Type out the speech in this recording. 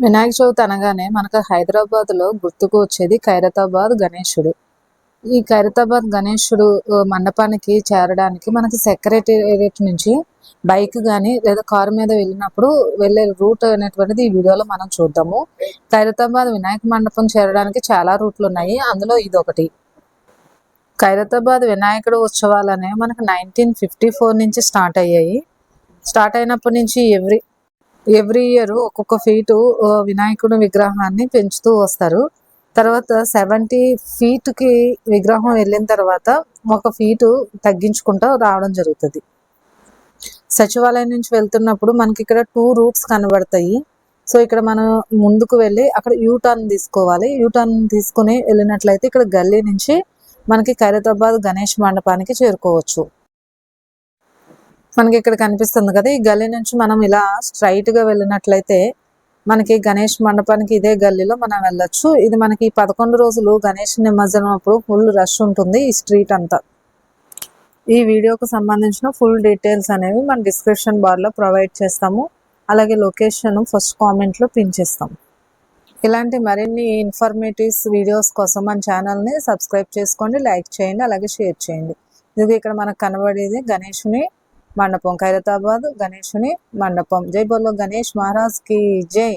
వినాయక చవితి అనగానే మనకు హైదరాబాద్లో గుర్తుకు వచ్చేది ఖైరతాబాద్ గణేశుడు ఈ ఖైరతాబాద్ గణేశుడు మండపానికి చేరడానికి మనకి సెక్రటేరియట్ నుంచి బైక్ కానీ లేదా కారు మీద వెళ్ళినప్పుడు వెళ్ళే రూట్ అనేటువంటిది ఈ వీడియోలో మనం చూద్దాము. ఖైరతాబాద్ వినాయక మండపం చేరడానికి చాలా రూట్లు ఉన్నాయి. అందులో ఇది ఒకటి ఖైరతాబాద్ వినాయకుడు ఉత్సవాలు అనేవి మనకు నైన్టీన్ ఫిఫ్టీ ఫోర్ నుంచి స్టార్ట్ అయ్యాయి. స్టార్ట్ అయినప్పటి నుంచి ఎవ్రీ ఎవ్రీ ఇయర్ ఒక్కొక్క ఫీటు వినాయకుని విగ్రహాన్ని పెంచుతూ వస్తారు. తర్వాత సెవెంటీ ఫీట్కి విగ్రహం వెళ్ళిన తర్వాత ఒక ఫీటు తగ్గించుకుంటూ రావడం జరుగుతుంది. సచివాలయం నుంచి వెళ్తున్నప్పుడు మనకి ఇక్కడ టూ రూట్స్ కనబడతాయి. సో ఇక్కడ మనం ముందుకు వెళ్ళి అక్కడ యూ టర్న్ తీసుకోవాలి. యూ టర్న్ తీసుకుని వెళ్ళినట్లయితే ఇక్కడ గల్లీ నుంచి మనకి ఖైరతాబాద్ గణేష్ మండపానికి చేరుకోవచ్చు. మనకి ఇక్కడ కనిపిస్తుంది కదా ఈ గల్లీ నుంచి మనం ఇలా స్ట్రైట్గా వెళ్ళినట్లయితే మనకి గణేష్ మండపానికి ఇదే గల్లీలో మనం వెళ్ళొచ్చు. ఇది మనకి పదకొండు రోజులు గణేష్ నిమజ్జనం అప్పుడు ఫుల్ రష్ ఉంటుంది ఈ స్ట్రీట్ అంతా. ఈ వీడియోకు సంబంధించిన ఫుల్ డీటెయిల్స్ అనేవి మన డిస్క్రిప్షన్ బార్లో ప్రొవైడ్ చేస్తాము. అలాగే లొకేషన్ ఫస్ట్ కామెంట్లో పిన్ చేస్తాం ఇలాంటి మరిన్ని ఇన్ఫర్మేటివ్స్ వీడియోస్ కోసం మన ఛానల్ని సబ్స్క్రైబ్ చేసుకోండి లైక్ చేయండి అలాగే షేర్ చేయండి. ఇది ఇక్కడ మనకు కనబడేది గణేష్ని మండపం ఖైరతాబాద్ గణేషుని మండపం. జై బోలో గణేష్ మహారాజ్కి జై.